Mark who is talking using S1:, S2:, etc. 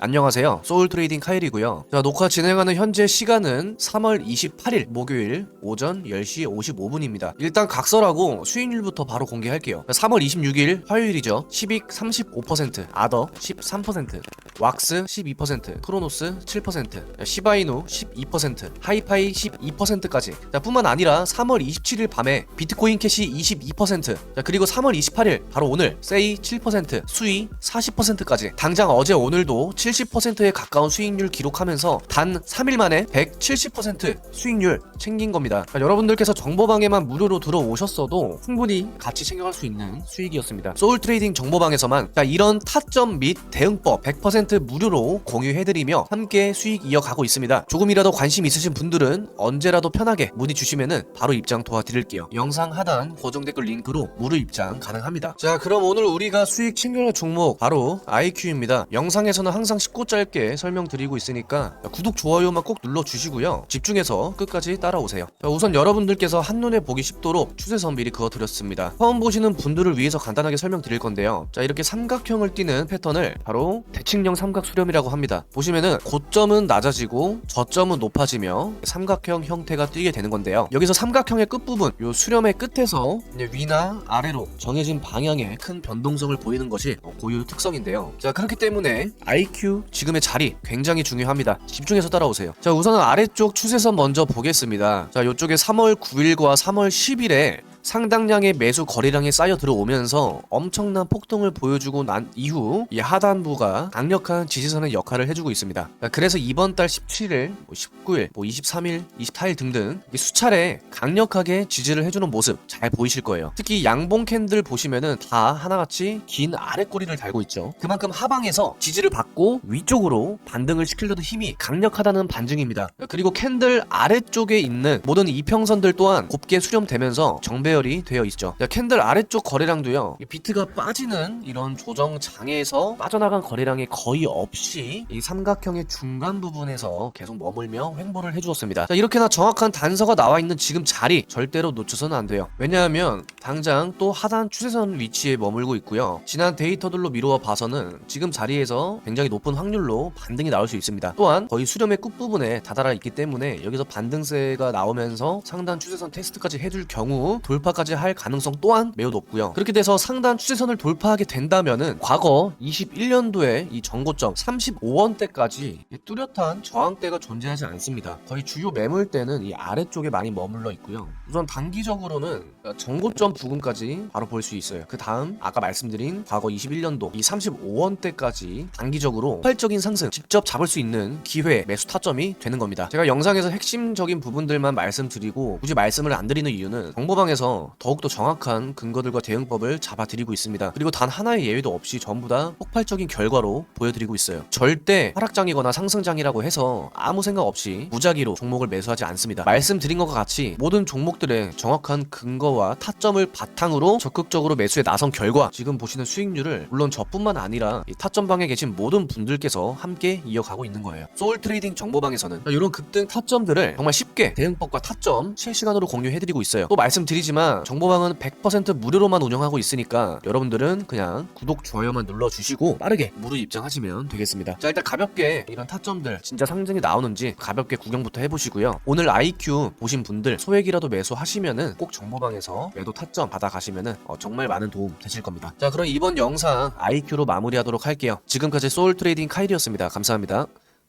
S1: 안녕하세요. 소울 트레이딩 카일이고요. 자, 녹화 진행하는 현재 시간은 3월 28일 목요일 오전 10시 55분입니다. 일단 각설하고 수익률부터 바로 공개할게요. 3월 26일 화요일이죠. 10익 35%, 아더 13%, 왁스 12%, 크로노스 7%, 시바이누 12%, 하이파이 12%까지. 자, 뿐만 아니라 3월 27일 밤에 비트코인 캐시 22%, 자, 그리고 3월 28일 바로 오늘 세이 7%, 수위 40%까지. 당장 어제 오늘도 70%에 가까운 수익률 기록하면서 단 3일 만에 170% 수익률 챙긴 겁니다. 그러니까 여러분들께서 정보방에만 무료로 들어오셨어도 충분히 같이 챙겨갈 수 있는 수익이었습니다. 소울 트레이딩 정보방에서만 자, 이런 타점 및 대응법 100% 무료로 공유해드리며 함께 수익 이어가고 있습니다. 조금이라도 관심 있으신 분들은 언제라도 편하게 문의 주시면은 바로 입장 도와드릴게요. 영상 하단 고정 댓글 링크로 무료 입장 가능합니다. 자, 그럼 오늘 우리가 수익 챙겨갈 종목 바로 IQ입니다. 영상에서는 항상 쉽고 짧게 설명드리고 있으니까 구독 좋아요만 꼭 눌러주시고요. 집중해서 끝까지 따라오세요. 자, 우선 여러분들께서 한눈에 보기 쉽도록 추세선 미리 그어드렸습니다. 처음 보시는 분들을 위해서 간단하게 설명드릴 건데요. 자, 이렇게 삼각형을 띠는 패턴을 바로 대칭형 삼각 수렴이라고 합니다. 보시면은 고점은 낮아지고 저점은 높아지며 삼각형 형태가 띄게 되는 건데요. 여기서 삼각형의 끝부분, 요 수렴의 끝에서 위나 아래로 정해진 방향의 큰 변동성을 보이는 것이 고유 특성인데요. 자, 그렇기 때문에 IQ 지금의 자리 굉장히 중요합니다. 집중해서 따라오세요. 자, 우선은 아래쪽 추세선 먼저 보겠습니다. 자, 이쪽에 3월 9일과 3월 10일에 상당량의 매수 거래량이 쌓여 들어오면서 엄청난 폭등을 보여주고 난 이후 이 하단부가 강력한 지지선의 역할을 해주고 있습니다. 자, 그래서 이번 달 17일, 뭐 19일, 뭐 23일, 24일 등등 이 수차례 강력하게 지지를 해주는 모습 잘 보이실 거예요. 특히 양봉 캔들 보시면은 다 하나같이 긴 아래 꼬리를 달고 있죠. 그만큼 하방에서 지지를 받고 위쪽으로 반등을 시키려는 힘이 강력하다는 반증입니다. 그리고 캔들 아래쪽에 있는 모든 이평선들 또한 곱게 수렴되면서 정배 열이 되어 있죠. 자, 캔들 아래쪽 거래량도요. 이 비트가 빠지는 이런 조정 장에서 빠져나간 거래량이 거의 없이 이 삼각형의 중간 부분에서 계속 머물며 횡보를 해주었습니다. 자, 이렇게나 정확한 단서가 나와 있는 지금 자리 절대로 놓쳐서는 안 돼요. 왜냐하면 당장 또 하단 추세선 위치에 머물고 있고요. 지난 데이터들로 미루어 봐서는 지금 자리에서 굉장히 높은 확률로 반등이 나올 수 있습니다. 또한 거의 수렴의 끝부분에 다다라 있기 때문에 여기서 반등세가 나오면서 상단 추세선 테스트까지 해줄 경우 돌 파까지 할 가능성 또한 매우 높고요. 그렇게 돼서 상단 추세선을 돌파하게 된다면은 과거 21년도에 이 정고점 35원대까지 뚜렷한 저항대가 존재하지 않습니다. 거의 주요 매물대는 이 아래쪽에 많이 머물러 있고요. 우선 단기적으로는 정고점 부근까지 바로 볼 수 있어요. 그 다음 아까 말씀드린 과거 21년도 이 35원대까지 단기적으로 폭발적인 상승 직접 잡을 수 있는 기회 매수 타점이 되는 겁니다. 제가 영상에서 핵심적인 부분들만 말씀드리고 굳이 말씀을 안 드리는 이유는 정보방에서 더욱더 정확한 근거들과 대응법을 잡아드리고 있습니다. 그리고 단 하나의 예외도 없이 전부 다 폭발적인 결과로 보여드리고 있어요. 절대 하락장이거나 상승장이라고 해서 아무 생각 없이 무작위로 종목을 매수하지 않습니다. 말씀드린 것과 같이 모든 종목들의 정확한 근거와 타점을 바탕으로 적극적으로 매수에 나선 결과 지금 보시는 수익률을 물론 저뿐만 아니라 이 타점방에 계신 모든 분들께서 함께 이어가고 있는 거예요. 소울 트레이딩 정보방에서는 이런 급등 타점들을 정말 쉽게 대응법과 타점 실시간으로 공유해드리고 있어요. 또 말씀드리 지만 정보방은 100% 무료로만 운영하고 있으니까 여러분들은 그냥 구독 좋아요만 눌러주시고 빠르게 무료 입장하시면 되겠습니다. 자 일단 가볍게 이런 타점들 진짜 상승이 나오는지 가볍게 구경부터 해보시고요. 오늘 IQ 보신 분들 소액이라도 매수하시면은 꼭 정보방에서 매도 타점 받아가시면은 어, 정말 많은 도움 되실 겁니다. 자 그럼 이번 영상 IQ로 마무리하도록 할게요. 지금까지 소울 트레이딩 카일이었습니다. 감사합니다.